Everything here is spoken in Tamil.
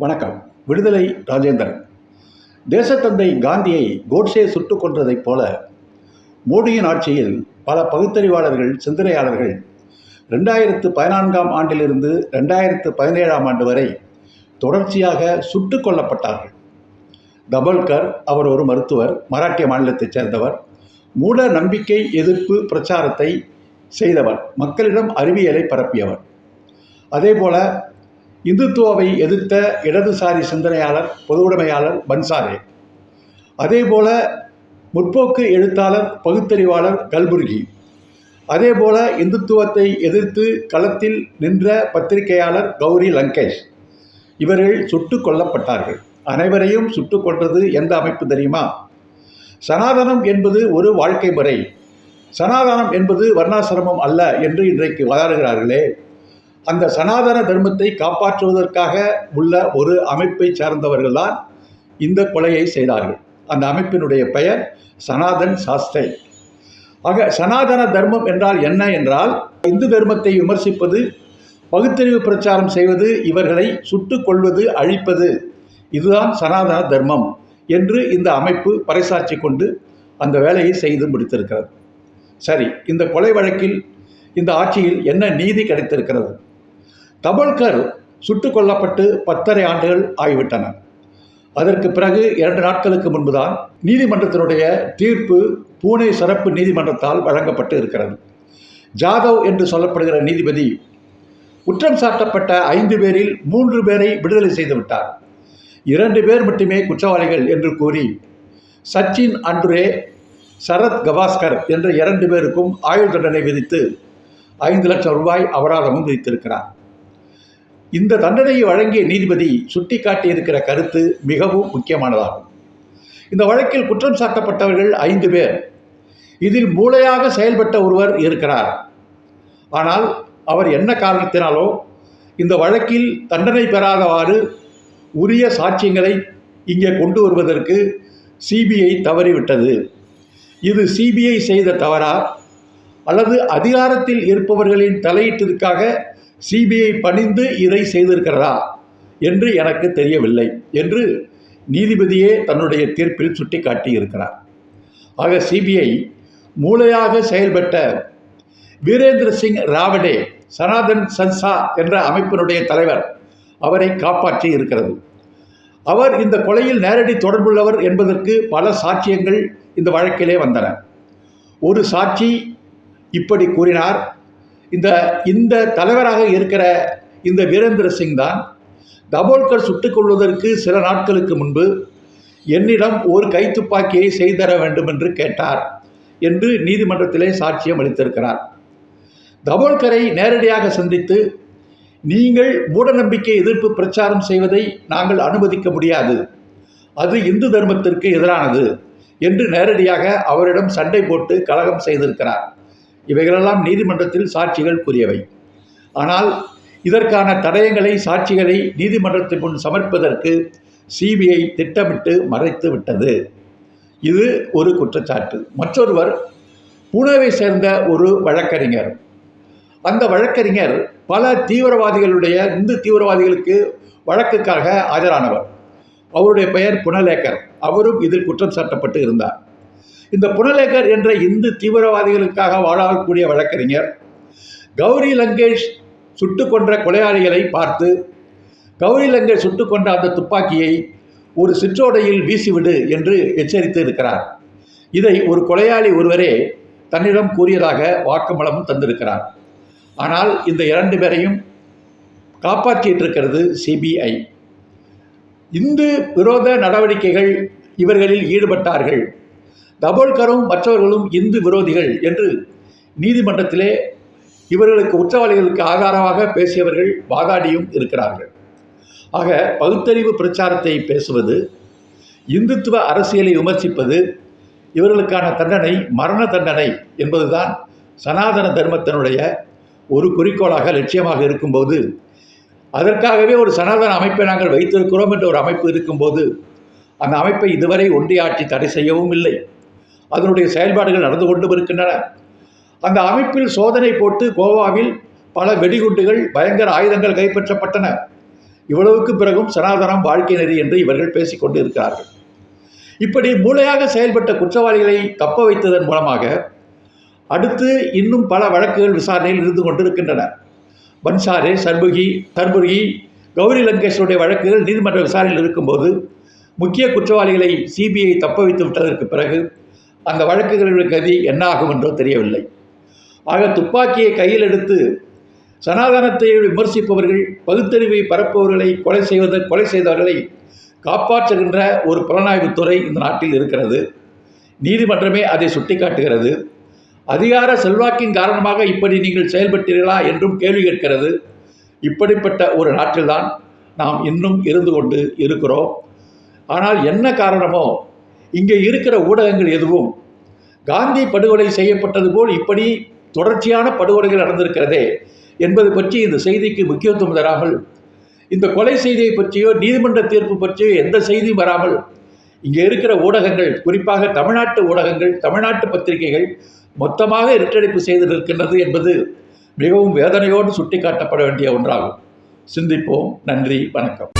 வணக்கம். விடுதலை ராஜேந்திரன். தேசத்தந்தை காந்தியை கோட்ஸே சுட்டுக் கொன்றதைப் போல மோடியின் ஆட்சியில் பல பகுத்தறிவாளர்கள் சிந்தனையாளர்கள் ரெண்டாயிரத்து பதினான்காம் ஆண்டிலிருந்து ரெண்டாயிரத்து பதினேழாம் ஆண்டு வரை தொடர்ச்சியாக சுட்டுக் கொல்லப்பட்டார்கள். தபல்கர் அவர் ஒரு மருத்துவர் மராட்டிய மாநிலத்தைச் சேர்ந்தவர் மூட நம்பிக்கை எதிர்ப்பு பிரச்சாரத்தை செய்தவர் மக்களிடம் அறிவியலை பரப்பியவர். அதேபோல இந்துத்துவாவை எதிர்த்த இடதுசாரி சிந்தனையாளர் பொதுவுடைமையாளர் பன்சாரே. அதேபோல முற்போக்கு எழுத்தாளர் பகுத்தறிவாளர் கல்புர்கி. அதேபோல இந்துத்துவத்தை எதிர்த்து களத்தில் நின்ற பத்திரிகையாளர் கௌரி லங்கேஷ். இவர்கள் சுட்டு கொல்லப்பட்டார்கள். அனைவரையும் சுட்டு கொன்றது எந்த அமைப்பு தெரியுமா? சனாதனம் என்பது ஒரு வாழ்க்கை முறை. சனாதனம் என்பது வர்ணாசிரமம் அல்ல என்று இன்றைக்கு வாதாடுகிறார்களே. அந்த சனாதன தர்மத்தை காப்பாற்றுவதற்காக உள்ள ஒரு அமைப்பை சார்ந்தவர்கள்தான் இந்த கொலையை செய்தார்கள். அந்த அமைப்பினுடைய பெயர் சனாதன் சாஸ்திரை. ஆக சனாதன தர்மம் என்றால் என்ன என்றால் இந்து தர்மத்தை விமர்சிப்பது பகுத்தறிவு பிரச்சாரம் செய்வது இவர்களை சுட்டு கொள்வது அழிப்பது. இதுதான் சனாதன தர்மம் என்று இந்த அமைப்பு பறைசாற்றி கொண்டு அந்த வேலையை செய்து முடித்திருக்கிறது. சரி இந்த கொலை வழக்கில் இந்த ஆட்சியில் என்ன நீதி கிடைத்திருக்கிறது? தபல்கர் சுட்டுக் கொல்லப்பட்டு பத்தரை ஆண்டுகள் ஆகிவிட்டன. அதற்கு பிறகு இரண்டு நாட்களுக்கு முன்புதான் நீதிமன்றத்தினுடைய தீர்ப்பு பூனே சிறப்பு நீதிமன்றத்தால் வழங்கப்பட்டு இருக்கிறது. ஜாதவ் என்று சொல்லப்படுகிற நீதிபதி குற்றம் சாட்டப்பட்ட ஐந்து பேரில் மூன்று பேரை விடுதலை செய்துவிட்டார் இரண்டு பேர் மட்டுமே குற்றவாளிகள் என்று கூறி சச்சின் அன்றுரே சரத் கவாஸ்கர் என்ற இரண்டு பேருக்கும் ஆயுள் தண்டனை விதித்து ஐந்து லட்சம் ரூபாய் அபராதமும் விதித்திருக்கிறார். இந்த தண்டனையை வழங்கிய நீதிபதி சுட்டிக்காட்டியிருக்கிற கருத்து மிகவும் முக்கியமானதாகும். இந்த வழக்கில் குற்றம் சாட்டப்பட்டவர்கள் ஐந்து பேர். இதில் மூளையாக செயல்பட்ட ஒருவர் இருக்கிறார். ஆனால் அவர் என்ன காரணத்தினாலோ இந்த வழக்கில் தண்டனை பெறாதவாறு உரிய சாட்சியங்களை இங்கே கொண்டு வருவதற்கு சிபிஐ தவறிவிட்டது. இது சிபிஐ செய்த தவறா? அல்லது அதிகாரத்தில் இருப்பவர்களின் தலையீட்டிற்காக சிபிஐ பணிந்து இதை செய்திருக்கிறதா என்று எனக்கு தெரியவில்லை என்று நீதிபதியே தன்னுடைய தீர்ப்பில் சுட்டிக்காட்டி இருக்கிறார் ஆக சிபிஐ மூளையாக செயல்பட்ட வீரேந்திர சிங் ராவடே சனாதன் சன்சா என்ற அமைப்பினுடைய தலைவர் அவரை காப்பாற்றி இருக்கிறது. அவர் இந்த கொலையில் நேரடி தொடர்புள்ளவர் என்பதற்கு பல சாட்சியங்கள் இந்த வழக்கிலே வந்தன. ஒரு சாட்சி இப்படி கூறினார் இந்த இந்த தலைவராக இருக்கிற இந்த வீரேந்திர சிங் தான் தபோல்கர் சுட்டுக் கொள்வதற்கு சில நாட்களுக்கு முன்பு என்னிடம் ஒரு கைத்துப்பாக்கியை செய்தர வேண்டும் என்று கேட்டார் என்று நீதிமன்றத்திலே சாட்சியம் அளித்திருக்கிறார். தபோல்கரை நேரடியாக சந்தித்து நீங்கள் மூடநம்பிக்கை எதிர்ப்பு பிரச்சாரம் செய்வதை நாங்கள் அனுமதிக்க முடியாது. அது இந்து தர்மத்திற்கு எதிரானது என்று நேரடியாக அவரிடம் சண்டை போட்டு கலகம் செய்திருக்கிறார். இவைகளெல்லாம் நீதிமன்றத்தில் சாட்சிகள் கூறியவை. ஆனால் இதற்கான தடயங்களை சாட்சிகளை நீதிமன்றத்தின் முன் சமர்ப்பதற்கு சிபிஐ திட்டமிட்டு மறைத்து விட்டது. இது ஒரு குற்றச்சாட்டு. மற்றொருவர் புனேவை சேர்ந்த ஒரு வழக்கறிஞர். அந்த வழக்கறிஞர் பல தீவிரவாதிகளுடைய இந்து தீவிரவாதிகளுக்கு வழக்குக்காக ஆஜரானவர். அவருடைய பெயர் புனலேக்கர். அவரும் இதில் குற்றம் சாட்டப்பட்டு இருந்தார். இந்த புனலேகர் என்ற இந்து தீவிரவாதிகளுக்காக வாழக்கூடிய வழக்கறிஞர். கௌரி லங்கேஷ் சுட்டு கொன்ற கொலையாளிகளை பார்த்து கௌரி லங்கேஷ் சுட்டு கொண்ட அந்த துப்பாக்கியை ஒரு சிற்றோடையில் வீசிவிடு என்று எச்சரித்து இருக்கிறார். இதை ஒரு கொலையாளி ஒருவரே தன்னிடம் கூறியதாக வாக்குமூலமும் தந்திருக்கிறார். ஆனால் இந்த இரண்டு பேரையும் காப்பாற்றிட்டிருக்கிறது சிபிஐ இந்து விரோத நடவடிக்கைகள் இவர்களில் ஈடுபட்டார்கள். தபோல்கரும் மற்றவர்களும் இந்து விரோதிகள் என்று நீதிமன்றத்திலே இவர்களுக்கு குற்றவாளிகளுக்கு ஆதாரமாக பேசியவர்கள் வாதாடியும் இருக்கிறார்கள். ஆக பகுத்தறிவு பிரச்சாரத்தை பேசுவது இந்துத்துவ அரசியலை விமர்சிப்பது இவர்களுக்கான தண்டனை மரண தண்டனை என்பதுதான் சனாதன தர்மத்தினுடைய ஒரு குறிக்கோளாக லட்சியமாக இருக்கும்போது அதற்காகவே ஒரு சனாதன அமைப்பை நாங்கள் வைத்திருக்கிறோம் என்ற ஒரு அமைப்பு இருக்கும்போது அந்த அமைப்பை இதுவரை ஒன்றியாட்சி தடை செய்யவும் இல்லை. அதனுடைய செயல்பாடுகள் நடந்து கொண்டும் இருக்கின்றன அந்த அமைப்பில் சோதனை போட்டு கோவாவில் பல வெடிகுண்டுகள் பயங்கர ஆயுதங்கள் கைப்பற்றப்பட்டன. இவ்வளவுக்கு பிறகும் சனாதனம் வாழ்க்கை நெறி என்று இவர்கள் பேசிக்கொண்டு இருக்கிறார்கள் இப்படி மூளையாக செயல்பட்ட குற்றவாளிகளை தப்ப வைத்ததன் மூலமாக அடுத்து இன்னும் பல வழக்குகள் விசாரணையில் இருந்து கொண்டிருக்கின்றன. பன்சாரே சர்புகி தர்புகி கௌரி லங்கேஷனுடைய வழக்குகள் நீதிமன்ற விசாரணையில் இருக்கும்போது முக்கிய குற்றவாளிகளை சிபிஐ தப்ப வைத்து விட்டதற்கு பிறகு அந்த வழக்குகளுடைய கதி என்னாகும் என்றோ தெரியவில்லை. ஆக துப்பாக்கியை கையில் எடுத்து சனாதனத்தை விமர்சிப்பவர்கள் பகுத்தறிவை பரப்பவர்களை கொலை செய்வத கொலை செய்தவர்களை காப்பாற்றுகின்ற ஒரு புலனாய்வுத்துறை இந்த நாட்டில் இருக்கிறது. நீதிமன்றமே அதை சுட்டிக்காட்டுகிறது. அதிகார செல்வாக்கின் காரணமாக இப்படி நீங்கள் செயல்பட்டீர்களா என்றும் கேள்வி கேட்கிறது. இப்படிப்பட்ட ஒரு நாட்டில்தான் நாம் இன்னும் இருந்து கொண்டு இருக்கிறோம். ஆனால் என்ன காரணமோ இங்கே இருக்கிற ஊடகங்கள் எதுவும் காந்தி படுகொலை செய்யப்பட்டது போல் இப்படி தொடர்ச்சியான படுகொலைகள் நடந்திருக்கிறதே என்பது பற்றி இந்த செய்திக்கு முக்கியத்துவம் தராமல் இந்த கொலை செய்தியை பற்றியோ நீதிமன்ற தீர்ப்பு பற்றியோ எந்த செய்தியும் வராமல் இங்கே இருக்கிற ஊடகங்கள் குறிப்பாக தமிழ்நாட்டு ஊடகங்கள் தமிழ்நாட்டு பத்திரிகைகள் மொத்தமாக இரட்டடைப்பு செய்து நிற்கின்றது என்பது மிகவும் வேதனையோடு சுட்டிக்காட்டப்பட வேண்டிய ஒன்றாகும். சிந்திப்போம். நன்றி. வணக்கம்.